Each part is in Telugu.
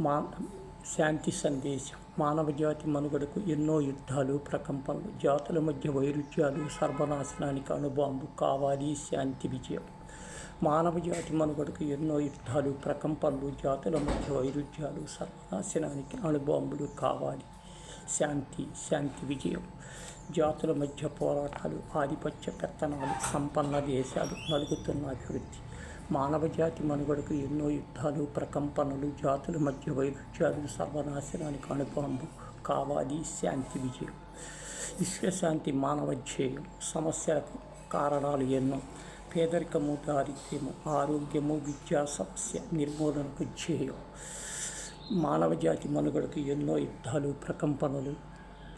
మా శాంతి సందేశం. మానవ జాతి మనుగడకు ఎన్నో యుద్ధాలు ప్రకంపనలు జాతుల మధ్య వైరుధ్యాలు సర్వనాశనానికి అనుబాంబు కావాలి శాంతి విజయం. మానవ జాతి మనుగడకు ఎన్నో యుద్ధాలు ప్రకంపనలు జాతుల మధ్య వైరుధ్యాలు సర్వనాశనానికి అణుబాంబులు కావాలి శాంతి శాంతి విజయం. జాతుల మధ్య పోరాటాలు ఆధిపత్య పెత్తనాలు సంపన్న దేశాలు నలుగుతున్న అభివృద్ధి. మానవ జాతి మనుగడకు ఎన్నో యుద్ధాలు ప్రకంపనలు జాతుల మధ్య వైరుధ్యాలు సర్వనాశనానికి అణుబాంబు కావాలి శాంతి విజయం. విశ్వశాంతి మానవ ధ్యేయం. సమస్యలకు కారణాలు ఎన్నో. పేదరికము దారిద్ర్యము ఆరోగ్యము విద్యా సమస్య నిర్మూలనకు ధ్యేయం. మానవ జాతి మనుగడకు ఎన్నో యుద్ధాలు ప్రకంపనలు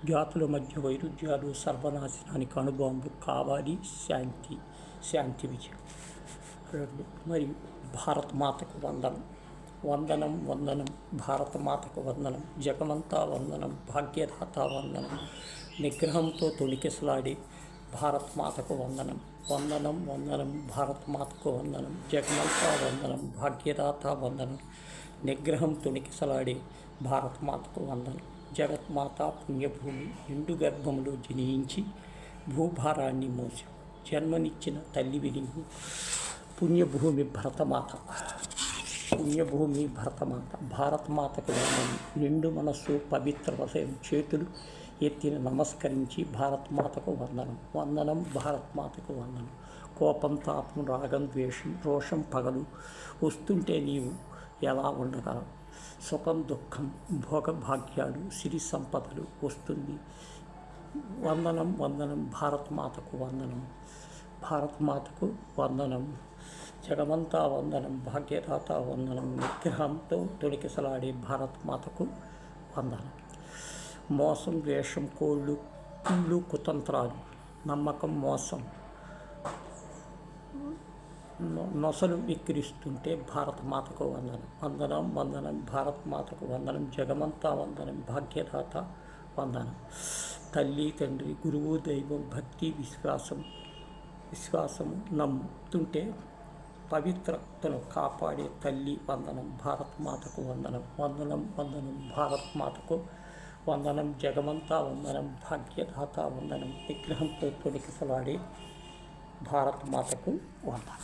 జాతుల మధ్య వైరుధ్యాలు సర్వనాశనానికి అణుబాంబు కావాలి శాంతి శాంతి విజయం. పేర్లు మరియు భారత మాతకు వందనం. వందనం వందనం భారత మాతకు వందనం. జగమంతా వందనం భాగ్యదాత వందనం. నిగ్రహంతో తొణికిసలాడి భారత మాతకు వందనం. వందనం వందనం భారత మాతకు వందనం. జగమంతా వందనం భాగ్యదాత వందనం. నిగ్రహం తొణికిసలాడి భారత మాతకు వందనం. జగత్మాత పుణ్యభూమి నిండు గర్భంలో జనించి భూభారాన్ని మోసి జన్మనిచ్చిన తల్లి నీవు పుణ్యభూమి భరతమాత పుణ్యభూమి భరతమాత భారతమాతకు వందనం నిండు మనస్సు పవిత్ర హృదయం చేతులు ఎత్తిన నమస్కరించి భారతమాతకు వందనం వందనం భారతమాతకు వందనం కోపం తాపం రాగం ద్వేషం రోషం పగలు వస్తుంటే నీవు ఎలా ఉండగలవు సుఖం దుఃఖం భోగభాగ్యాలు సిరి సంపదలు వస్తుంది వందనం వందనం భారతమాతకు వందనం భారతమాతకు వందనం జగమంతా వందనం భాగ్యదాత వందనం విగ్రహంతో తొలికిసలాడే భారతమాతకు వందనం. మోసం ద్వేషం కోళ్ళు కుళ్ళు కుతంత్రాలు నమ్మకం మోసం నొసలు విక్రిస్తుంటే భారతమాతకు వందనం. వందనం వందనం భారత మాతకు వందనం జగమంతా వందనం భాగ్యదాత వందనం. తల్లి తండ్రి గురువు దైవం భక్తి విశ్వాసం విశ్వాసము నమ్ముతుంటే పవిత్రతను కాపాడే తల్లి వందనం భారత్ మాతకు వందనం వందనం వందనం భారత్ మాతకు వందనం జగమంతా వందనం భాగ్యదాత వందనం విగ్రహంతో తొలికిసలాడే భారత్ మాతకు వందనం.